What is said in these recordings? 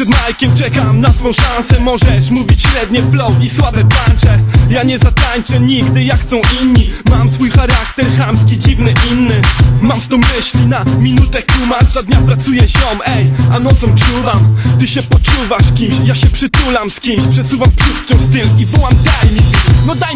Przed Majkiem czekam na swą szansę. Możesz mówić średnie flow i słabe puncze Ja nie zatańczę nigdy jak chcą inni. Mam swój charakter chamski, dziwny, inny. Mam sto myśli na minutę kumasz. Za dnia pracuję ziom, ej, a nocą czuwam. Ty się poczuwasz kimś, ja się przytulam z kimś. Przesuwam przód wciąż styl i wołam daj mi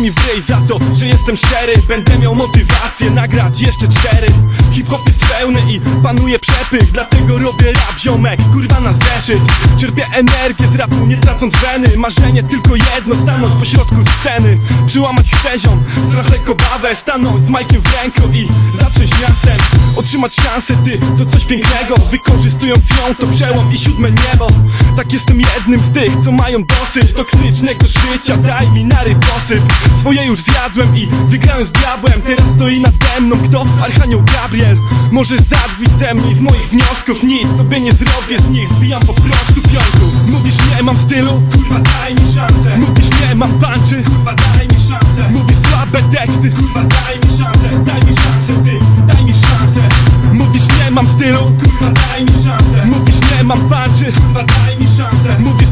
Mi wryj za to, że jestem szczery. Będę miał motywację nagrać jeszcze cztery. Hip-hop jest pełny i panuje przepych Dlatego robię rap, ziomek, kurwa na zeszyt. Czerpię energię z rapu, nie tracąc weny. Marzenie tylko jedno, stanąć pośrodku sceny. Przyłamać chcę strach lekko bawę. Stanąć z majkiem w ręku i zacząć miastem. Otrzymać szansę, ty, to coś pięknego. Wykorzystując ją, to przełom i siódme niebo. Tak jestem jednym z tych, co mają dosyć Toksycznego życia, daj mi na rybosyp Swoje już zjadłem i wygrałem z diabłem Teraz stoi nade mną kto? Archanioł Gabriel Możesz zadwić ze mnie z moich wniosków Nic sobie nie zrobię z nich, wbijam po prostu pionków Mówisz nie mam stylu? Kurwa daj mi szansę Mówisz nie mam punczy? Kurwa daj mi szansę Mówisz słabe teksty? Kurwa daj mi szansę Daj mi szansę ty, daj mi szansę Mówisz nie mam stylu? Kurwa daj mi szansę Mówisz nie mam punczy? Kurwa daj mi szansę Mówisz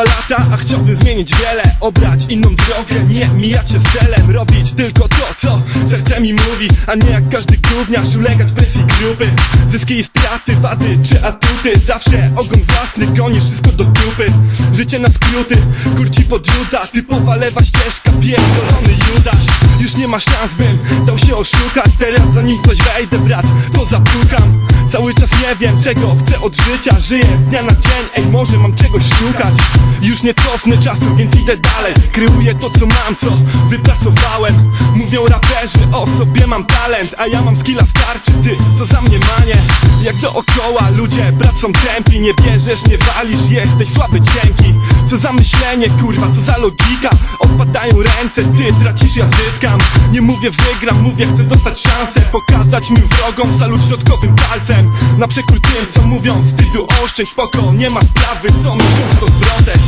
22 lata, a chciałbym zmienić wiele Obrać inną drogę, nie mijać się z celem Robić tylko to, co serce mi mówi A nie jak każdy gówniarz ulegać presji grupy. Zyski i straty, wady czy atuty Zawsze ogon własny, gonisz wszystko do dupy. Życie na skróty, kurci podrzuca Typowa lewa ścieżka, pierdolony Judasz. Już nie ma szans, bym dał się oszukać Teraz zanim coś wejdę, brat, to zapukam Cały czas nie wiem, czego chcę od życia. Żyję z dnia na dzień, ej, może mam czegoś szukać? Już nie cofnę czasu, więc idę dalej. Kryłuję to, co mam, co wypracowałem. Mówią raperzy, o sobie mam talent A ja mam skilla starczy, ty, co za mnie manie? Jak dookoła, ludzie, brat są tępi. Nie bierzesz, nie walisz, jesteś słaby, cienki Co za myślenie, kurwa, co za logika? Odpadają ręce, ty tracisz, ja zyskam. Nie mówię wygram, mówię chcę dostać szansę. Pokazać mym wrogom salut środkowym palcem. Na przekór tym, co mówią w stylu oszczędź spoko Nie ma sprawy, co myślą to zwrotek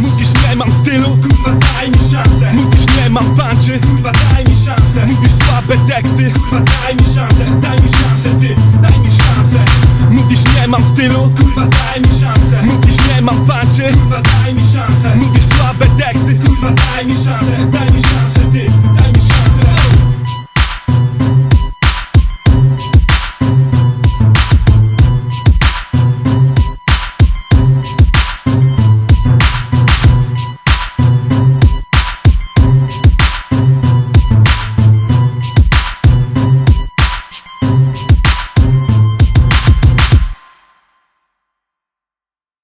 Mówisz nie mam stylu, kurwa daj mi szansę. Mówisz nie mam punczy, kurwa daj mi szansę. Mówisz słabe teksty, kurwa daj mi szansę. Daj mi szansę ty, daj mi szansę. Mówisz nie mam stylu, kurwa daj mi szansę. Mówisz nie mam punczy, kurwa daj mi szansę Mówisz słabe